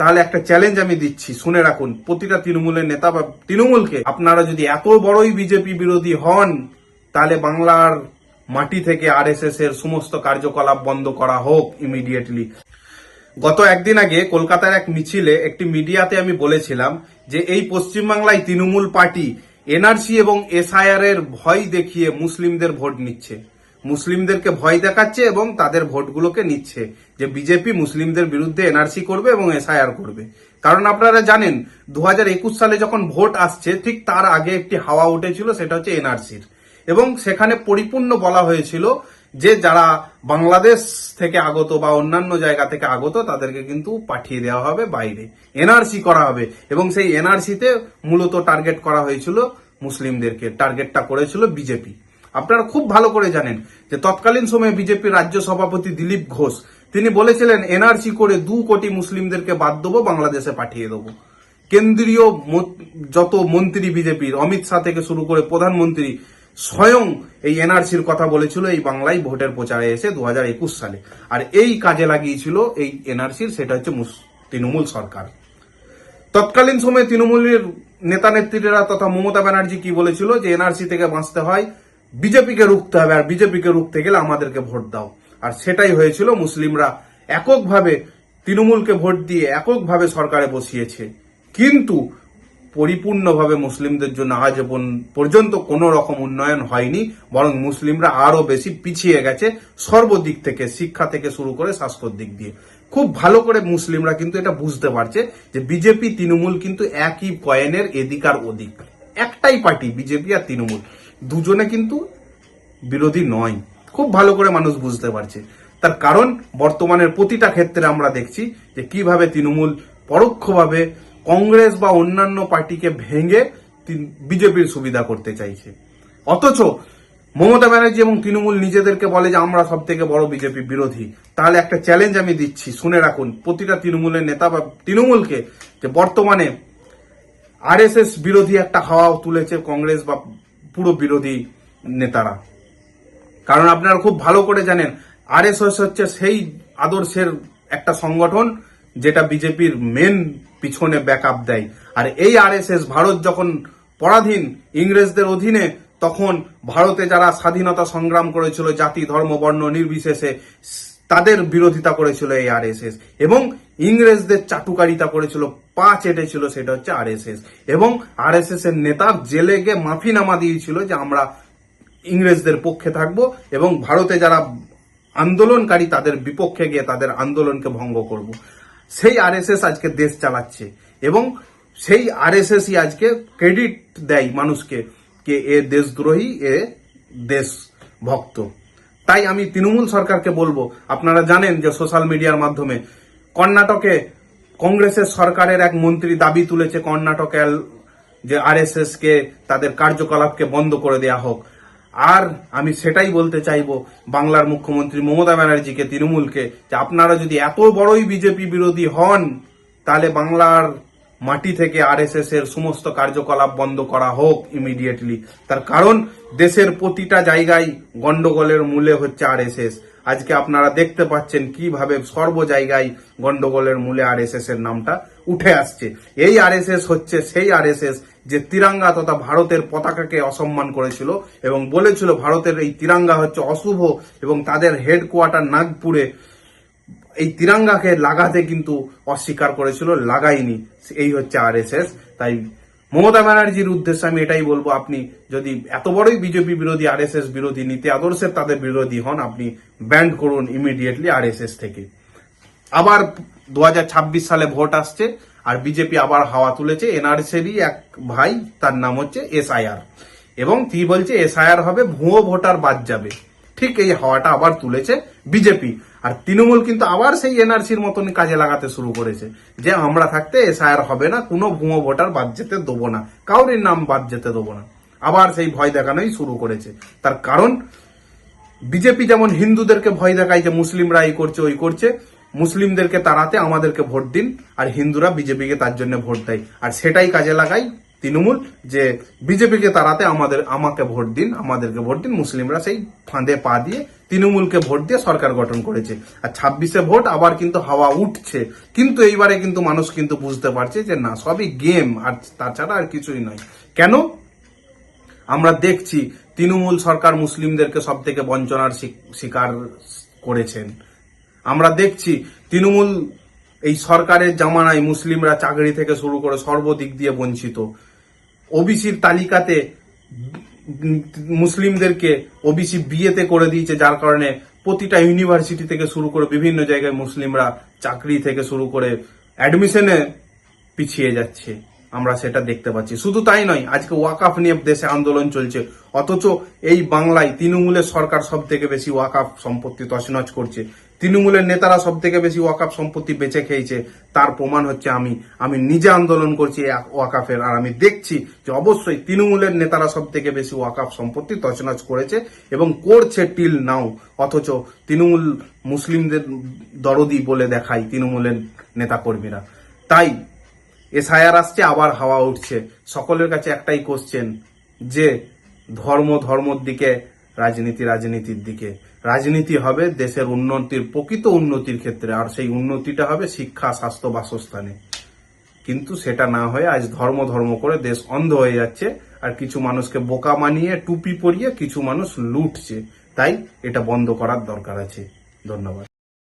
তাহলে একটা চ্যালেঞ্জ আমি দিচ্ছি, শুনে রাখুন। প্রতিটা তৃণমূলের নেতা বা তৃণমূলকে, আপনারা যদি এত বড়ই বিজেপি বিরোধী হন, তাহলে বাংলার মাটি থেকে আরএসএস এর সমস্ত কার্যকলাপ বন্ধ করা হোক ইমিডিয়েটলি গত একদিন আগে কলকাতার এক মিছিলে একটি মিডিয়াতে আমি বলেছিলাম যে এই পশ্চিমবাংলায় তৃণমূল পার্টি, এনআরসি এবং এসআইআর এর ভয় দেখিয়ে মুসলিমদের ভোট নিচ্ছে। মুসলিমদেরকে ভয় দেখাচ্ছে এবং তাদের ভোটগুলোকে নিচ্ছে যে বিজেপি মুসলিমদের বিরুদ্ধে এনআরসি করবে এবং এসআইআর করবে। কারণ আপনারা জানেন, দু হাজার একুশ সালে যখন ভোট আসছে, ঠিক তার আগে একটি হাওয়া উঠেছিল, সেটা হচ্ছে এনআরসির এবং সেখানে পরিপূর্ণ বলা হয়েছিল যে যারা বাংলাদেশ থেকে আগত বা অন্যান্য জায়গা থেকে আগত, তাদেরকে কিন্তু পাঠিয়ে দেওয়া হবে বাইরে। এনআরসি করা হবে। এবং সেই এনআরসিতে মূলত টার্গেট করা হয়েছিল মুসলিমদেরকে টার্গেটটা করেছিল বিজেপি। আপনারা খুব ভালো করে জানেন যে তৎকালীন সময়ে বিজেপির রাজ্য সভাপতি দিলীপ ঘোষ, তিনি বলেছিলেন এনআরসি করে দু কোটি মুসলিমদেরকে বাদ দেবো, বাংলাদেশে পাঠিয়ে দেবো। কেন্দ্রীয় যত মন্ত্রী বিজেপির, অমিত শাহ থেকে শুরু করে প্রধানমন্ত্রী স্বয়ং এই এনআরসির কথা বলেছিল এই বাংলায় ভোটের প্রচারে এসে দু হাজার একুশ সালে। আর এই কাজে লাগিয়েছিল এই এনআরসির, সেটা হচ্ছে তৃণমূল সরকার। তৎকালীন সময়ে তৃণমূলের নেতা নেত্রীরা তথা মমতা ব্যানার্জি কি বলেছিল যে, এনআরসি থেকে বাঁচতে হয় বিজেপিকে রুখতে হবে, আর বিজেপিকে রুখতে গেলে আমাদেরকে ভোট দাও। আর সেটাই হয়েছিল, মুসলিমরা এককভাবে তৃণমূলকে ভোট দিয়ে এককভাবে সরকারে বসিয়েছে। কিন্তু পরিপূর্ণভাবে মুসলিমদের জন্য আজ পর্যন্ত- কোনো রকম উন্নয়ন হয়নি, বরং মুসলিমরা আরও বেশি পিছিয়ে গেছে সর্বদিক থেকে, শিক্ষা থেকে শুরু করে স্বাস্থ্যর দিক দিয়ে। খুব ভালো করে মুসলিমরা কিন্তু এটা বুঝতে পারছে যে বিজেপি, তৃণমূল কিন্তু একই কয়েনের এদিক আর ওদিক। একটাই পার্টি, বিজেপি আর তৃণমূল। দুজনে কিন্তু বিরোধী নয়। খুব ভালো করে মানুষ বুঝতে পারছে। তার কারণ, বর্তমানের প্রতিটা ক্ষেত্রে আমরা দেখছি যে কীভাবে তৃণমূল পরোক্ষভাবে কংগ্রেস বা অন্যান্য পার্টিকে ভেঙে বিজেপির সুবিধা করতে চাইছে। অথচ মমতা ব্যানার্জি এবং তৃণমূল নিজেদেরকে বলে যে, আমরা সব থেকে বড় বিজেপি বিরোধী। তাহলে একটা চ্যালেঞ্জ আমি দিচ্ছি, শুনে রাখুন। প্রতিটা তৃণমূলের নেতা বা তৃণমূলকে যে বর্তমানে আরএসএস বিরোধী একটা হাওয়া তুলেছে কংগ্রেস বা পুরো বিরোধী নেতারা। কারণ আপনারা খুব ভালো করে জানেন, আরএসএস হচ্ছে সেই আদর্শের একটা সংগঠন যেটা বিজেপির মেন পিছনে ব্যাকআপ দেয়। আর এই আরএসএস ভারত যখন পরাধীন ইংরেজদের অধীনে, তখন ভারতে যারা স্বাধীনতা সংগ্রাম করেছিল, জাতি, ধর্ম, বর্ণ নির্বিশেষে তাদের বিরোধিতা করেছিল এই আরএসএস এবং ইংরেজদের চাটুকারিতা করেছিল, পা চেটেছিল সেটা হচ্ছে আরএসএস এবং আরএসএস এর নেতা জেলে মাফিনামা দিয়েছিল যে আমরা ইংরেজদের পক্ষে থাকব এবং ভারতে যারা আন্দোলনকারী তাদের বিপক্ষে গিয়ে তাদের আন্দোলনকে ভঙ্গ করব। সেই আরএসএস আজকে দেশ চালাচ্ছে এবং সেই আরএসএসই আজকে ক্রেডিট দেয় মানুষকে, কে এ দেশদ্রোহী, এ দেশ ভক্ত তাই আমি তৃণমূল সরকারকে বলব, আপনারা জানেন যে সোশ্যাল মিডিয়ার মাধ্যমে কর্ণাটকে কংগ্রেসের সরকারের এক মন্ত্রী দাবি তুলেছে কর্ণাটকে যে আরএসএস কে তাদের কার্যকলাপকে বন্ধ করে দেয়া হোক। আর আমি সেটাই বলতে চাইব বাংলার মুখ্যমন্ত্রী মমতা ব্যানার্জিকে, তৃণমূলকে, যে আপনারা যদি এত বড়ই বিজেপি বিরোধী হন, তাহলে বাংলার মাটি থেকে আরএসএস এর সমস্ত কার্যকলাপ বন্ধ করা হোক ইমিডিয়েটলি তার কারণ, দেশের প্রতিটা জায়গায় গন্ডগোলের মূলে হচ্ছে আরএসএস আজকে আপনারা দেখতে পাচ্ছেন কীভাবে সর্ব জায়গায় গন্ডগোলের মূলে আরএসএস এর নামটা উঠে আসছে। এই আরএসএস হচ্ছে সেই আরএসএস যে তিরাঙ্গা তথা ভারতের পতাকাকে অসম্মান করেছিল এবং বলেছিল ভারতের এই তিরাঙ্গা হচ্ছে অশুভ এবং তাদের হেডকোয়ার্টার নাগপুরে। এই তিরাঙ্গাকে লাগাতে কিন্তু অস্বীকার করেছিল লাগাইনি এই হচ্ছে আরএসএস। তাই মমতা ব্যানার্জির উদ্দেশ্যে আমি এটাই বলব, আপনি যদি এত বড়ই বিজেপি বিরোধী, আরএসএস বিরোধী, নীতি আদর্শের তাদের বিরোধী হন, আপনি ব্যান্ড করুন ইমিডিয়েটলি আরএসএস থেকে। আবার দু হাজার ছাব্বিশ সালে ভোট আসছে, আর বিজেপি আবার হাওয়া তুলেছে। এনআরসিরই এক ভাই, তার নাম হচ্ছে এসআইআর। এবং তিনি বলছে, এসআইআর হবে, ভুয়ো ভোটার বাদ যাবে। ঠিক এই হাওয়াটা আবার তুলেছে বিজেপি। আর তৃণমূল কিন্তু আবার সেই এনআরসির মতন কাজে লাগাতে শুরু করেছে। যে আমরা থাকতে এসআইআর হবে না, কোনো ভুয়ো ভোটার বাদ যেতে দেবো না। কাউরির নাম বাদ যেতে দেবো না। আবার সেই ভয় দেখানোই শুরু করেছে। তার কারণ, বিজেপি যেমন হিন্দুদেরকে ভয় দেখায় যে মুসলিমরা এই করছে, ওই করছে, মুসলিমদেরকে তাড়াতে আমাদেরকে ভোট দিন, আর হিন্দুরা বিজেপিকে তার জন্য ভোট দেয়। আর সেটাই কাজে লাগাই তৃণমূল যে বিজেপিকে তাড়াতে আমাদের, আমাকে ভোট দিন, আমাদেরকে ভোট দিন, মুসলিমরা সেই ফাঁদে পা দিয়ে তৃণমূলকে ভোট দিয়ে সরকার গঠন করেছে। আর ছাব্বিশে ভোট আবার কিন্তু হাওয়া উঠছে। কিন্তু এইবারে কিন্তু মানুষ কিন্তু বুঝতে পারছে যে না, সবই গেম, আর তাছাড়া আর কিছুই নয়। কেন? আমরা দেখছি তৃণমূল সরকার মুসলিমদেরকে সব থেকে বঞ্চনার শিকার করেছেন। আমরা দেখছি তৃণমূল এই সরকারের জামানায় মুসলিমরা চাকরি থেকে শুরু করে সর্বদিক দিয়ে বঞ্চিত। ওবিসির তালিকাতে মুসলিমদেরকে ওবিসি বিয়েতে করে দিয়েছে, যার কারণে প্রতিটা ইউনিভার্সিটি থেকে শুরু করে বিভিন্ন জায়গায় মুসলিমরা চাকরি থেকে শুরু করে অ্যাডমিশনে পিছিয়ে যাচ্ছে। আমরা সেটা দেখতে পাচ্ছি। শুধু তাই নয়, আজকে ওয়াকাফ নিয়ে দেশে আন্দোলন চলছে। অথচ এই বাংলায় তৃণমূলের সরকার সব থেকে বেশি ওয়াকাফ সম্পত্তি তছনছ করছে। তৃণমূলের নেতারা সব থেকে বেশি ওয়াকাফ সম্পত্তি বেঁচে খেয়েছে। তার প্রমাণ হচ্ছে আমি। আমি নিজে আন্দোলন করছি ওয়াকাফের। আর আমি দেখছি যে অবশ্যই তৃণমূলের নেতারা সব থেকে বেশি ওয়াকাফ সম্পত্তি তছনছ করেছে এবং করছে টিল নাও। অথচ তৃণমূল মুসলিমদের দরদি বলে দেখায় তৃণমূলের নেতাকর্মীরা। তাই এসআইআর আসছে, আবার হাওয়া উঠছে। সকলের কাছে একটাই কোশ্চেন যে ধর্ম ধর্মর দিকে, রাজনীতি রাজনীতির দিকে। রাজনীতি হবে দেশের উন্নতির, প্রকৃত উন্নতির ক্ষেত্রে, আর সেই উন্নতিটা হবে শিক্ষা, স্বাস্থ্য, বাসস্থানে। কিন্তু সেটা না হয়ে আজ ধর্ম ধর্ম করে দেশ অন্ধ হয়ে যাচ্ছে, আর কিছু মানুষকে বোকা মানিয়ে, টুপি পরিয়ে কিছু মানুষ লুটছে। তাই এটা বন্ধ করার দরকার আছে। ধন্যবাদ।